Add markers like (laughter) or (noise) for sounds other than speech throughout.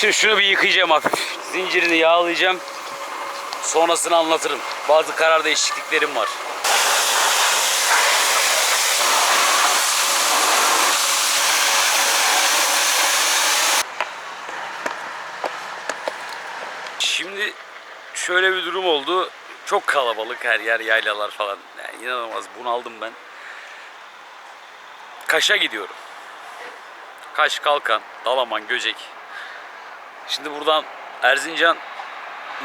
Şimdi şunu bir yıkayacağım hafif. Zincirini yağlayacağım. Sonrasını anlatırım. Bazı karar değişikliklerim var. Şimdi şöyle bir durum oldu. Çok kalabalık her yer yaylalar falan. Yani inanılmaz bunaldım ben. Kaş'a gidiyorum. Kaş, Kalkan, Dalaman, Göcek. Şimdi buradan Erzincan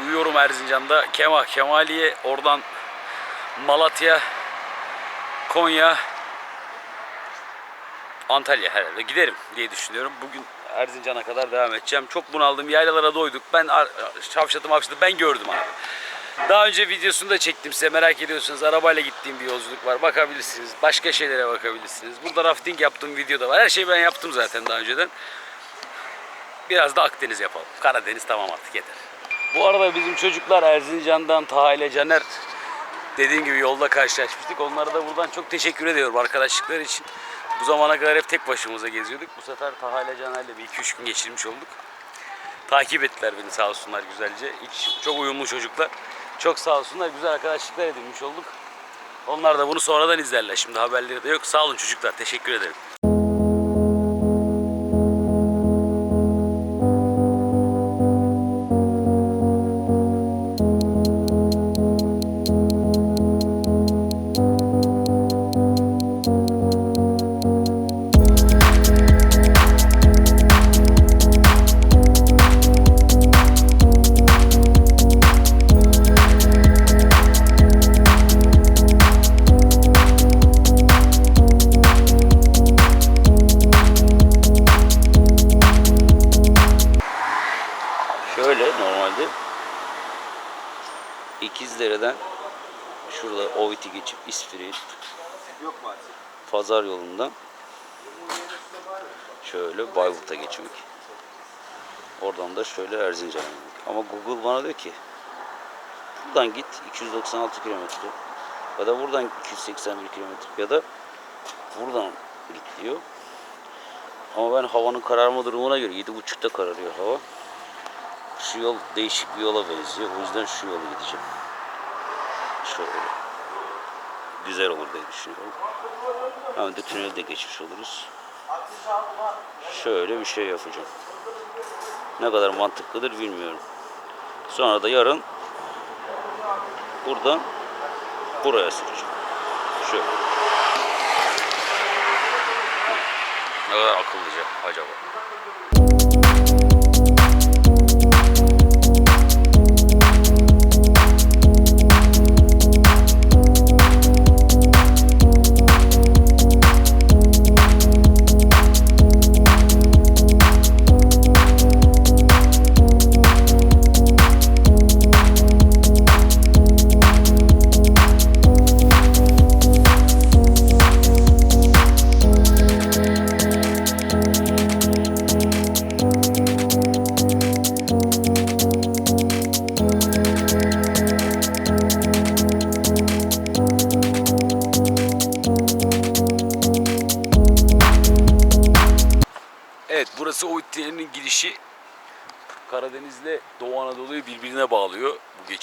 uyuyorum Erzincan'da. Kema, Kemaliye, oradan Malatya, Konya, Antalya herhalde giderim diye düşünüyorum. Bugün Erzincan'a kadar devam edeceğim. Çok bunaldım. Yaylalara doyduk. Ben şavşatım hapşatım ben gördüm abi. Daha önce videosunu da çektim size merak ediyorsanız arabayla gittiğim bir yolculuk var. Bakabilirsiniz. Başka şeylere bakabilirsiniz. Burada rafting yaptığım video da var. Her şeyi ben yaptım zaten daha önceden. Biraz da Akdeniz yapalım. Karadeniz tamam artık yeter. Bu arada bizim çocuklar Erzincan'dan Taha ile Caner dediğim gibi yolda karşılaşmıştık. Onlara da buradan çok teşekkür ediyorum arkadaşlıkları için. Bu zamana kadar hep tek başımıza geziyorduk. Bu sefer Taha ile Caner'le bir iki üç gün geçirmiş olduk. Takip ettiler beni sağ olsunlar güzelce. Hiç, çok uyumlu çocuklar. Çok sağ olsunlar. Güzel arkadaşlıklar edinmiş olduk. Onlar da bunu sonradan izlerler. Şimdi haberleri de yok. Sağ olun çocuklar. Teşekkür ederim. Erzincan'a gitmek. Ama Google bana diyor ki buradan git 296 kilometre ya da buradan 281 kilometre ya da buradan git diyor. Ama ben havanın kararma durumuna göre 7.30'da kararıyor hava. Şu yol değişik bir yola benziyor. O yüzden şu yolu gideceğim. Şöyle. Güzel olur diye düşünüyorum. Hem de tünelde geçmiş oluruz. Şöyle bir şey yapacağım. Ne kadar mantıklıdır bilmiyorum. Sonra da yarın buradan buraya süreceğim. Şöyle. Ne kadar akıllıca acaba?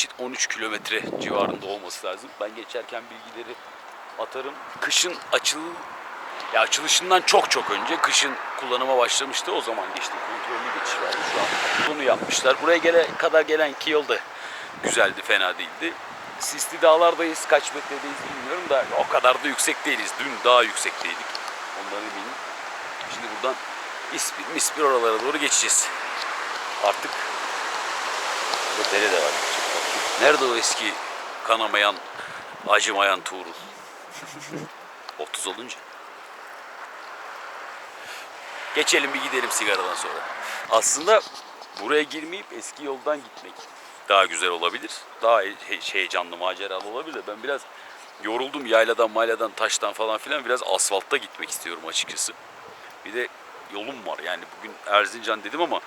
Geçit 13 kilometre civarında olması lazım. Ben geçerken bilgileri atarım. Kışın açıl ya açılışından çok çok önce kışın kullanıma başlamıştı. O zaman geçti. Kontrollü geçiş vardı şu an. Bunu yapmışlar. Buraya gele, kadar gelen iki yol da güzeldi, fena değildi. Sisli dağlardayız. Kaç metredeyiz bilmiyorum da o kadar da yüksek değiliz. Dün daha yüksekteydik. Ondan eminim. Şimdi buradan İspir, mispir oralara doğru geçeceğiz. Artık burada dere de var. Nerede o eski kanamayan, acımayan Tuğrul? (laughs) 30 olunca. Geçelim bir gidelim sigaradan sonra. Aslında buraya girmeyip eski yoldan gitmek daha güzel olabilir. Daha he- heyecanlı, maceralı olabilir. Ben biraz yoruldum yayladan, mayladan, taştan falan filan. Biraz asfaltta gitmek istiyorum açıkçası. Bir de yolum var. Yani bugün Erzincan dedim ama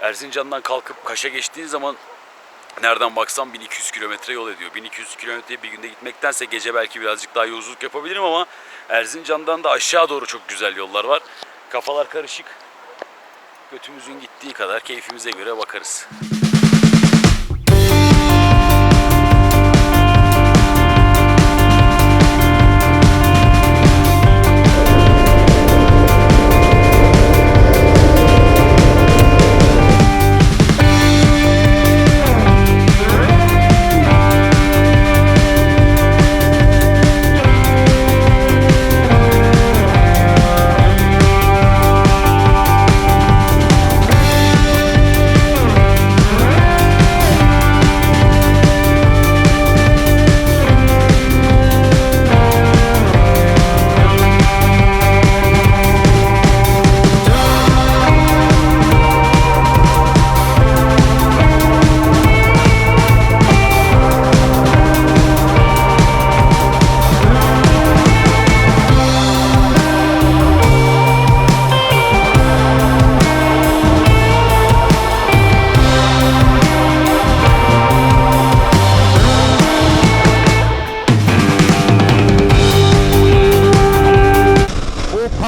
Erzincan'dan kalkıp Kaş'a geçtiğin zaman nereden baksan 1200 kilometre yol ediyor. 1200 kilometreye bir günde gitmektense gece belki birazcık daha yolculuk yapabilirim ama Erzincan'dan da aşağı doğru çok güzel yollar var. Kafalar karışık. götümüzün gittiği kadar keyfimize göre bakarız.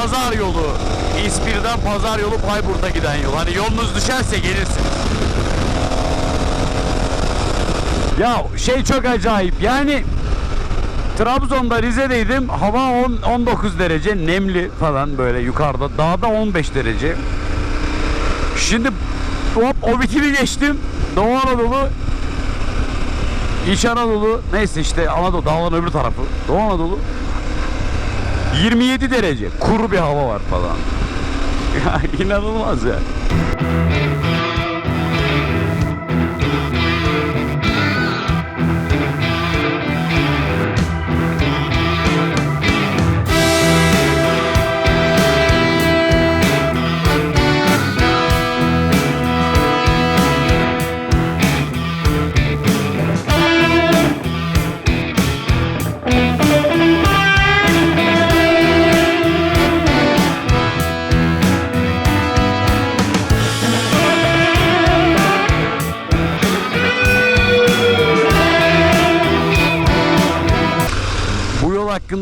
Pazar yolu. İspir'den pazar yolu Bayburt'a giden yol. Hani yolunuz düşerse gelirsiniz. Ya şey çok acayip. Yani Trabzon'da Rize'deydim. Hava 10 19 derece, nemli falan böyle yukarıda. Dağda 15 derece. Şimdi hop o bitimi geçtim. Doğu Anadolu İç Anadolu neyse işte Anadolu dağların öbür tarafı. Doğu Anadolu 27 derece. Kuru bir hava var falan. (laughs) Ya inanılmaz ya.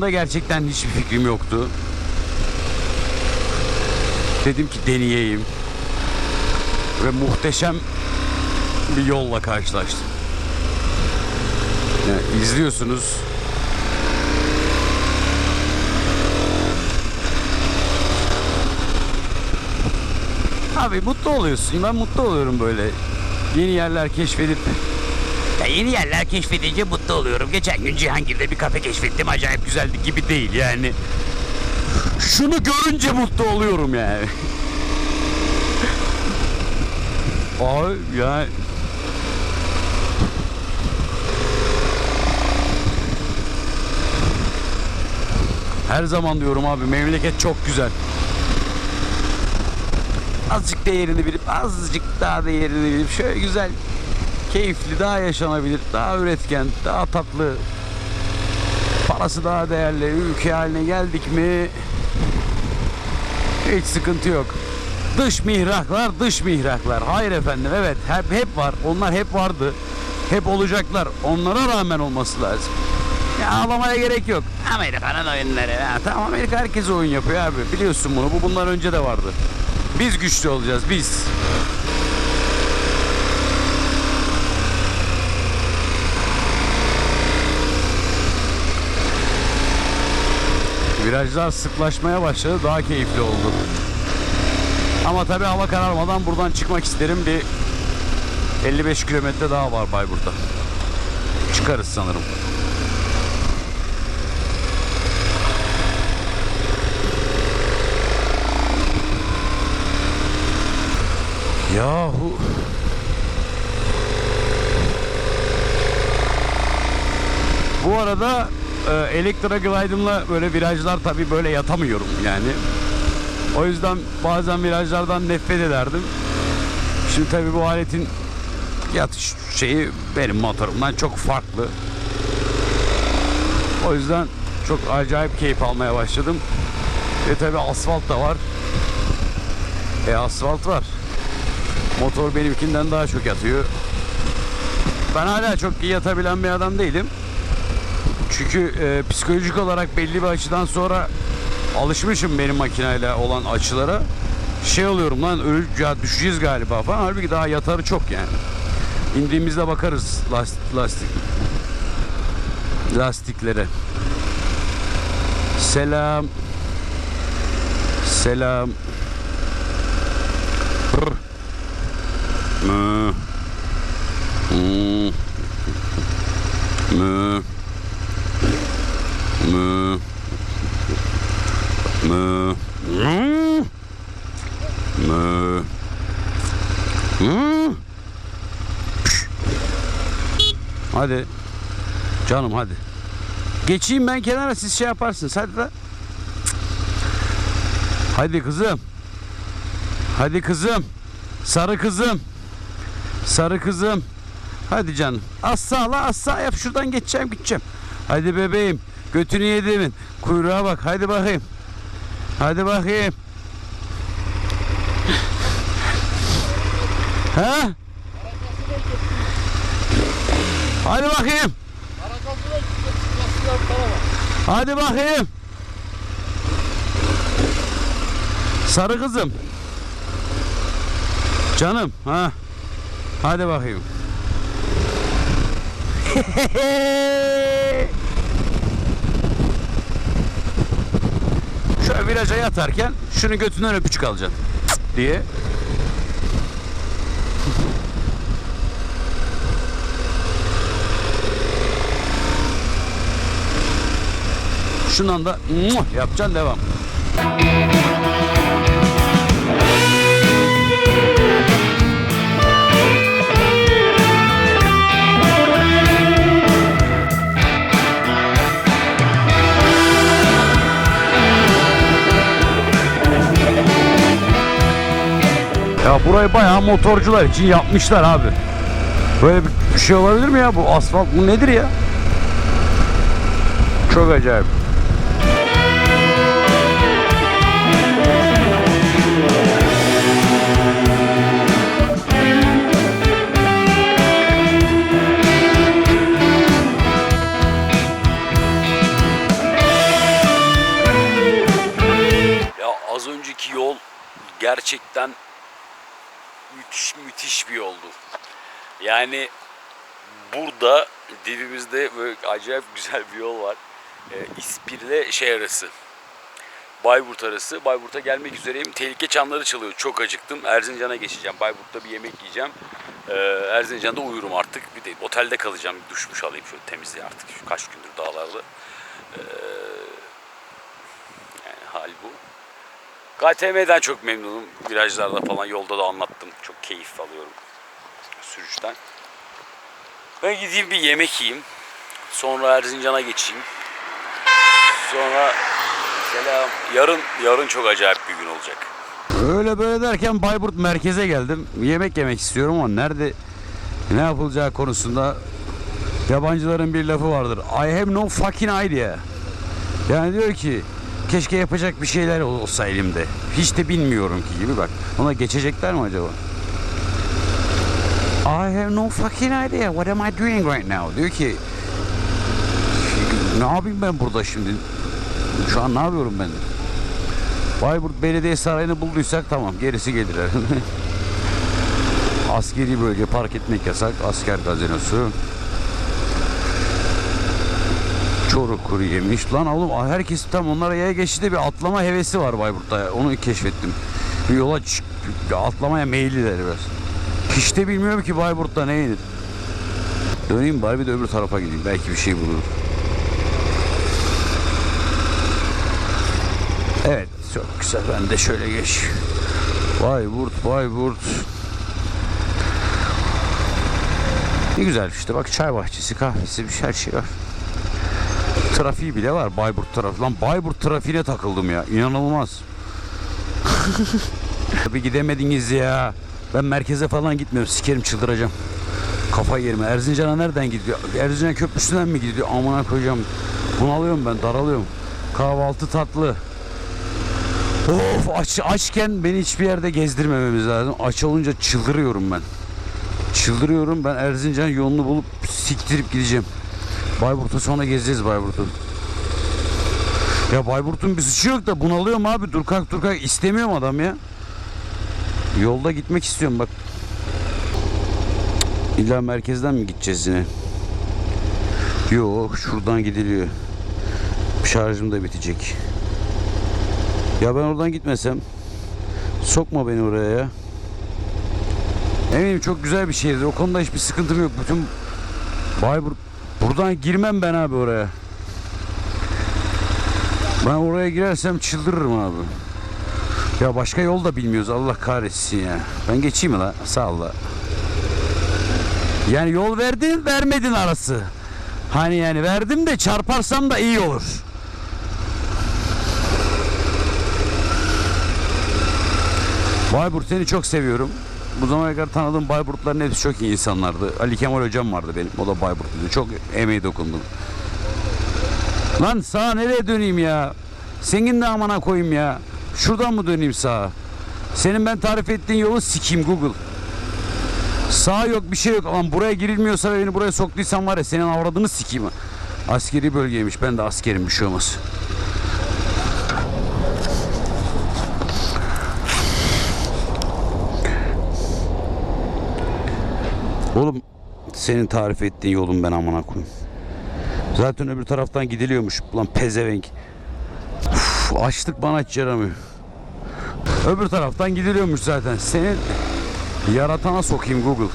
Hakkında gerçekten hiçbir fikrim yoktu. Dedim ki deneyeyim. Ve muhteşem bir yolla karşılaştım. Yani izliyorsunuz. Abi mutlu oluyorsun. Ben mutlu oluyorum böyle. Yeni yerler keşfedip ya yeni yerler keşfedince mutlu oluyorum. Geçen gün Cihangir'de bir kafe keşfettim. Acayip güzeldi gibi değil yani. Şunu görünce mutlu oluyorum yani. (laughs) Abi ya her zaman diyorum abi memleket çok güzel. Azıcık değerini bilip azıcık daha değerini bilip şöyle güzel keyifli, daha yaşanabilir, daha üretken, daha tatlı, parası daha değerli ülke haline geldik mi hiç sıkıntı yok. Dış mihraklar, dış mihraklar. Hayır efendim, evet hep hep var. Onlar hep vardı. Hep olacaklar. Onlara rağmen olması lazım. Ya ağlamaya gerek yok. Amerika'nın oyunları. Ha, tamam Amerika herkes oyun yapıyor abi. Biliyorsun bunu. Bu bundan önce de vardı. Biz güçlü olacağız. Biz. Virajlar sıklaşmaya başladı. Daha keyifli oldu. Ama tabii hava kararmadan buradan çıkmak isterim. Bir 55 kilometre daha var Bayburt'ta. Çıkarız sanırım. Yahu Bu arada e, Elektra Glide'ımla böyle virajlar tabii böyle yatamıyorum yani. O yüzden bazen virajlardan nefret ederdim. Şimdi tabii bu aletin yatış şeyi benim motorumdan çok farklı. O yüzden çok acayip keyif almaya başladım. Ve tabii asfalt da var. E asfalt var. Motor benimkinden daha çok yatıyor. Ben hala çok iyi yatabilen bir adam değilim. Çünkü e, psikolojik olarak belli bir açıdan sonra alışmışım benim makineyle olan açılara. şey oluyorum lan öl ya düşeceğiz galiba falan. Halbuki daha yatarı çok yani. İndiğimizde bakarız lastik, lastik lastiklere. Selam. Selam. Mı. Mı. Mı. Mı. Mı. Mı. Pş. Hadi. Canım hadi. Geçeyim ben kenara siz şey yaparsınız. Hadi da. Hadi kızım. Hadi kızım. Sarı kızım. Sarı kızım. Hadi canım. Az sağ la az sağ yap şuradan geçeceğim gideceğim. Hadi bebeğim. Götünü yedimin. Kuyruğa bak. Hadi bakayım. Hadi bakayım. Ha? Hadi bakayım. Hadi bakayım. Sarı kızım. Canım ha. Hadi bakayım. (laughs) Şöyle viraja yatarken şunu götünden öpücük alacaksın. diye. Şundan da muah yapacaksın devam. Ya burayı bayağı motorcular için yapmışlar abi. Böyle bir şey olabilir mi ya bu asfalt bu nedir ya? Çok acayip. Gerçekten müthiş müthiş bir yoldu. Yani burada dibimizde böyle acayip güzel bir yol var. Ee, İspir'le şey arası. Bayburt arası. Bayburt'a gelmek üzereyim. Tehlike çanları çalıyor. Çok acıktım. Erzincan'a geçeceğim. Bayburt'ta bir yemek yiyeceğim. Ee, Erzincan'da uyurum artık. Bir de otelde kalacağım. Bir duşmuş alayım şöyle temizliğe artık. Şu kaç gündür dağlarda. Ee, yani hal bu. KTM'den çok memnunum. Virajlarda falan yolda da anlattım. Çok keyif alıyorum sürüşten. Ben gideyim bir yemek yiyeyim. Sonra Erzincan'a geçeyim. Sonra selam. Yarın yarın çok acayip bir gün olacak. Öyle böyle derken Bayburt merkeze geldim. Yemek yemek istiyorum ama nerede ne yapılacağı konusunda yabancıların bir lafı vardır. I have no fucking idea. Yani diyor ki keşke yapacak bir şeyler ol- olsa elimde. Hiç de bilmiyorum ki gibi bak. Ona geçecekler mi acaba? I have no fucking idea. What am I doing right now? Diyor ki ne yapayım ben burada şimdi? Şu an ne yapıyorum ben? Bayburt Belediye Sarayı'nı bulduysak tamam gerisi gelir. (laughs) Askeri bölge park etmek yasak. Asker gazinosu. Çoruk kuru yemiş. Lan oğlum herkes tam onlara yaya geçti de bir atlama hevesi var Bayburt'ta. Onu keşfettim. Bir yola çık, atlamaya meyilliler biraz. Hiç de bilmiyorum ki Bayburt'ta ne yenir. Döneyim bari bir de öbür tarafa gideyim. Belki bir şey bulurum. Evet çok güzel ben de şöyle geç. Bayburt Bayburt. Ne güzel işte bak çay bahçesi kahvesi bir şey her şey var. Trafiği bile var Bayburt tarafı. Lan Bayburt trafiğine takıldım ya inanılmaz. (laughs) Tabi gidemediniz ya. Ben merkeze falan gitmiyorum sikerim çıldıracağım. Kafayı yerim. Erzincan'a nereden gidiyor? Erzincan köprüsünden mi gidiyor? Amına koyacağım. Bunalıyorum ben daralıyorum. Kahvaltı tatlı. Of aç, açken beni hiçbir yerde gezdirmememiz lazım. Aç olunca çıldırıyorum ben. Çıldırıyorum ben Erzincan yolunu bulup siktirip gideceğim. Bayburt'u sonra gezeceğiz Bayburt'u. Ya Bayburt'un bir suçu yok da bunalıyorum abi. Dur kalk dur kalk istemiyorum adam ya. Yolda gitmek istiyorum bak. İlla merkezden mi gideceğiz yine? Yok şuradan gidiliyor. Şarjım da bitecek. Ya ben oradan gitmesem sokma beni oraya ya. Eminim çok güzel bir şehirdir. O konuda hiçbir sıkıntım yok. Bütün Bayburt buradan girmem ben abi oraya. Ben oraya girersem çıldırırım abi. Ya başka yol da bilmiyoruz Allah kahretsin ya. Ben geçeyim mi la? Sağ ol. Yani yol verdin vermedin arası. Hani yani verdim de çarparsam da iyi olur. Bayburt seni çok seviyorum. Bu zamana kadar tanıdığım Bayburtların hepsi çok iyi insanlardı. Ali Kemal hocam vardı benim. O da Bayburtluydu. Çok emeği dokundum. Lan sağa nereye döneyim ya? Senin de amana koyayım ya. Şuradan mı döneyim sağa? Senin ben tarif ettiğin yolu sikeyim Google. Sağ yok bir şey yok. Lan buraya girilmiyorsa ve beni buraya soktuysan var ya senin avradını sikeyim. Askeri bölgeymiş. Ben de askerim bir şey olmaz. Oğlum senin tarif ettiğin yolun ben amına koyayım. Zaten öbür taraftan gidiliyormuş. Ulan pezevenk. Uf, açlık bana hiç yaramıyor. Öbür taraftan gidiliyormuş zaten. Senin yaratana sokayım Google.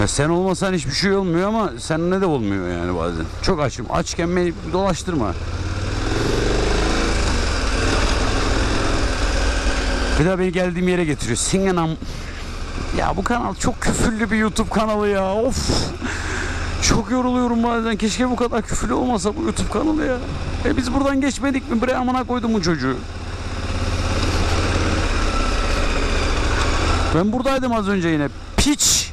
Ya sen olmasan hiçbir şey olmuyor ama sen ne de olmuyor yani bazen. Çok açım. Açken beni dolaştırma. Bir daha beni geldiğim yere getiriyor. Senin am... Ya bu kanal çok küfürlü bir YouTube kanalı ya. Of. Çok yoruluyorum bazen. Keşke bu kadar küfürlü olmasa bu YouTube kanalı ya. E biz buradan geçmedik mi? Bre amına koydum bu çocuğu. Ben buradaydım az önce yine. Piç.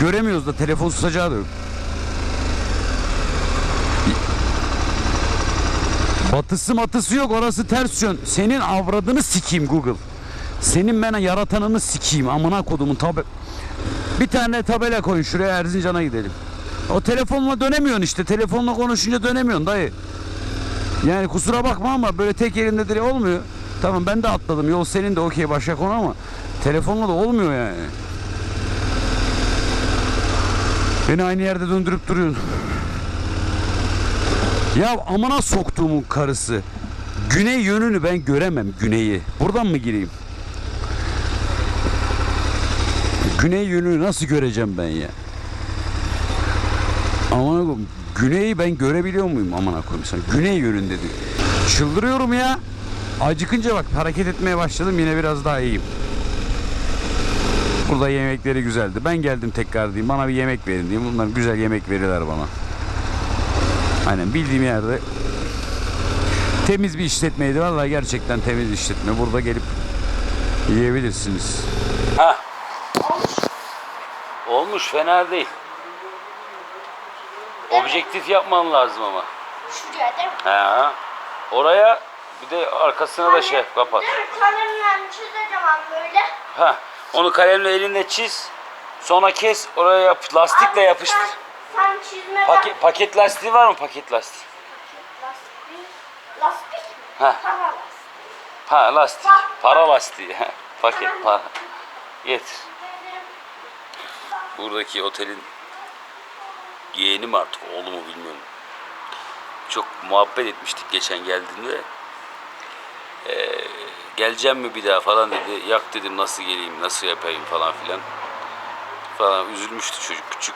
Göremiyoruz da telefon tutacağı da yok. Batısı matısı yok orası ters yön. Senin avradını sikeyim Google. Senin ben yaratanını sikeyim amına kodumun tabi. Bir tane tabela koyun şuraya Erzincan'a gidelim. O telefonla dönemiyorsun işte. Telefonla konuşunca dönemiyorsun dayı. Yani kusura bakma ama böyle tek elinde dire olmuyor. Tamam ben de atladım. Yol senin de okey başka konu ama telefonla da olmuyor yani. Beni aynı yerde döndürüp duruyorsun. Ya amına soktuğumun karısı. Güney yönünü ben göremem güneyi. Buradan mı gireyim? Güney yönünü nasıl göreceğim ben ya? Amına koyayım. Güneyi ben görebiliyor muyum amına koyayım sana? Güney yönünde diyor. Çıldırıyorum ya. Acıkınca bak hareket etmeye başladım yine biraz daha iyiyim. Burada yemekleri güzeldi. Ben geldim tekrar diyeyim. Bana bir yemek verin diyeyim. Bunlar güzel yemek verirler bana. Aynen bildiğim yerde temiz bir işletmeydi. Vallahi gerçekten temiz işletme. Burada gelip yiyebilirsiniz. Ha. Olmuş fena değil. Objektif yapman lazım ama. Şuraya değil mi? Ha. Oraya bir de arkasına da şey kapat. Kalemle çizeceğim ben böyle. Ha. Onu kalemle elinde çiz. Sonra kes oraya yap, lastikle Abi, yapıştır. Sen, sen çizme Paket, paket lastiği var mı paket lastiği? Lastik. Lastik mi? Ha. Para lastik. Ha lastik. Pa- Para lastiği. (laughs) paket para. Getir. Buradaki otelin yeğeni mi artık oğlu mu bilmiyorum. Çok muhabbet etmiştik geçen geldiğinde. Ee, geleceğim mi bir daha falan dedi. Yak dedim nasıl geleyim, nasıl yapayım falan filan. Falan üzülmüştü çocuk küçük.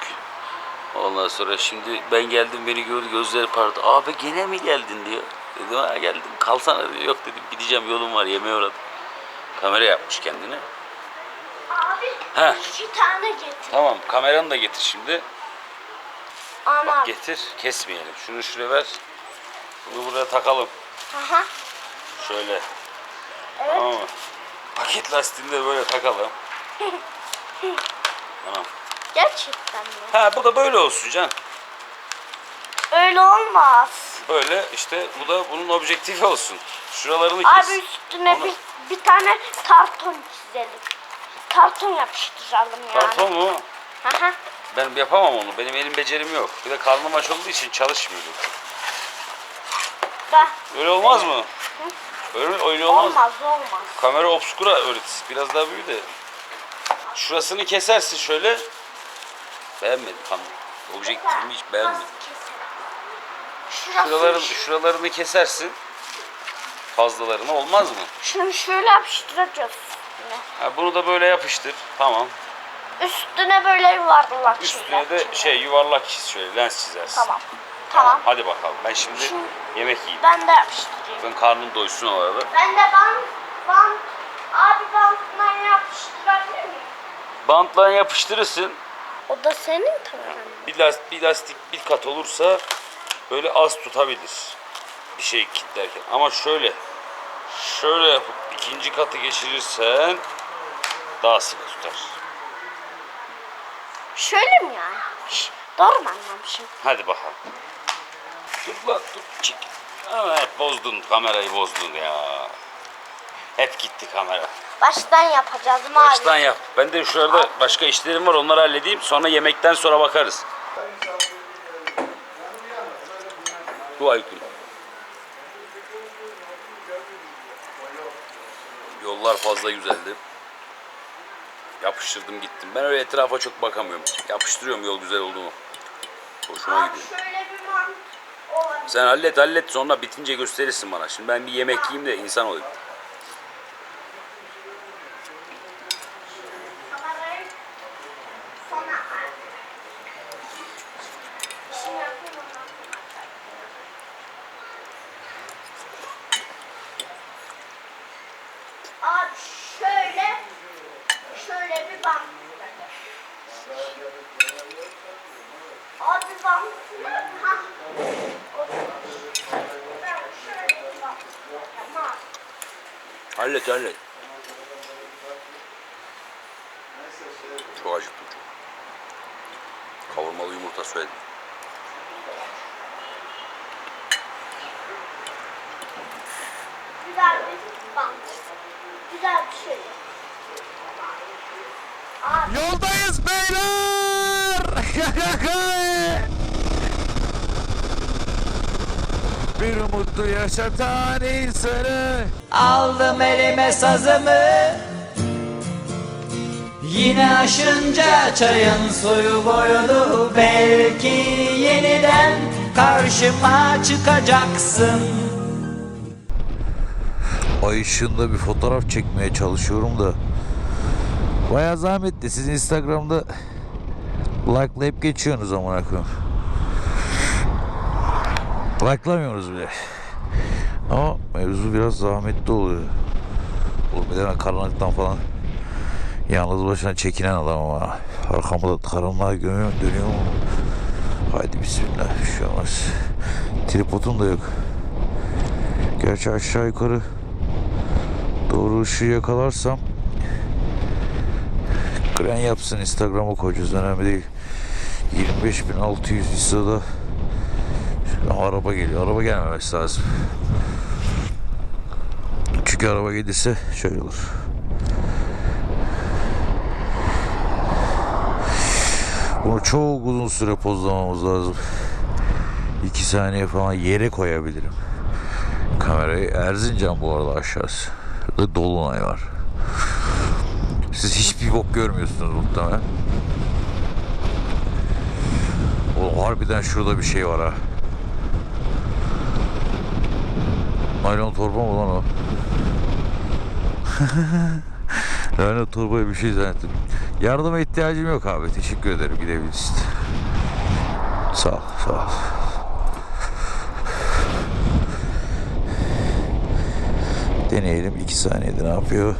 Ondan sonra şimdi ben geldim beni gördü gözleri parladı. Abi gene mi geldin diyor. Dedim ha geldim kalsana diyor. Yok dedim gideceğim yolum var yemeğe uğradım. Kamera yapmış kendine. Abi Ha. iki tane getir. Tamam kameranı da getir şimdi. Ana. Bak getir kesmeyelim. Şunu şuraya ver. Bunu buraya takalım. Aha. Şöyle. Evet. Tamam mı? Paket lastiğini de böyle takalım. (laughs) Tamam. Gerçekten mi? Ha bu da böyle olsun can. Öyle olmaz. Böyle işte bu da bunun objektifi olsun. Şuralarını kes. Abi üstüne Onu- bir, bir tane karton çizelim. Karton yapıştıralım yani. Karton mu? Aha. Ben yapamam onu. Benim elim becerim yok. Bir de karnım aç olduğu için çalışmıyorum. Ben. Öyle olmaz mı? Öyle, öyle olmaz. Olmaz olmaz. Kamera obskura öğret. Biraz daha büyü de. Şurasını kesersin şöyle. Beğenmedim tam. Objektifimi hiç beğenmedim. Şurası. Şuraların, şuralarını kesersin. Fazlalarını olmaz mı? Şunu şöyle yapıştıracağız. üstüne. Ha, bunu da böyle yapıştır. Tamam. Üstüne böyle yuvarlak Üstüne şeyler de çizelim. şey yuvarlak çiz şöyle lens çizersin. Tamam. Tamam. Hadi bakalım. Ben şimdi Şimdi- yemek yiyeyim. Ben de yapıştırayım. Ben karnım doysun o arada. Ben de bant, bant, abi bantla yapıştırabilir miyim? Bantla yapıştırırsın. O da senin kameran. Bir lastik, bir lastik bir kat olursa böyle az tutabilir. Bir şey kilitlerken. Ama şöyle şöyle yapıp ikinci katı geçirirsen daha sıkı tutar. Şöyle mi yani? Şş, doğru mu anlamışım? Hadi bakalım. Dur lan dur çek. Ama hep bozdun kamerayı bozdun ya. Hep gitti kamera. Baştan yapacağız mavi. Baştan yap. Ben de şurada başka işlerim var onları halledeyim. Sonra yemekten sonra bakarız. Dua ettim. Yollar fazla güzeldi. Yapıştırdım gittim. Ben öyle etrafa çok bakamıyorum. Yapıştırıyorum yol güzel oldu mu. Hoşuma Abi gidiyor. şöyle bir mant olabilir. Sen hallet hallet sonra bitince gösterirsin bana. Şimdi ben bir yemek yiyeyim de insan olayım. Kamerayı sana al. Şimdi yapayım ondan sonra. Abi şöyle şöyle bir bant. Abi bantını ha. Ben şöyle bir bant. Tamam. Hallet. Çok acıktım çok. Kavurmalı yumurta söyledim. Güzel bir bant. Güzel bir şey. Abi Yoldayız beyler. (laughs) Bir umutlu yaşatan insanı Aldım elime sazımı Yine aşınca çayın suyu boyunu Belki yeniden karşıma çıkacaksın Ay ışığında bir fotoğraf çekmeye çalışıyorum da Baya zahmetli. Siz Instagram'da like'layıp geçiyorsunuz amına koyayım. Like'lamıyoruz bile. Ama mevzu biraz zahmetli oluyor. Oğlum karanlıktan falan yalnız başına çekinen adam ama arkamda da karanlığa gömüyorum dönüyorum. Haydi bismillah bir şey. Tripodum da yok. Gerçi aşağı yukarı doğru ışığı yakalarsam Gren yapsın Instagram'a koyacağız önemli değil. 25.600 listede araba geliyor. Araba gelmemesi lazım. Çünkü araba gelirse şöyle olur. Bunu çok uzun süre pozlamamız lazım. 2 saniye falan yere koyabilirim. Kamerayı Erzincan bu arada aşağısı. Ve Dolunay var. Siz hiçbir bok görmüyorsunuz muhtemelen. Oğlum harbiden şurada bir şey var ha. Naylon torba mı lan o? (laughs) Naylon torbaya bir şey zannettim. Yardıma ihtiyacım yok abi. Teşekkür ederim. Gidebilirsin. Sağ ol. Sağ ol. Deneyelim. 2 saniyede ne yapıyor?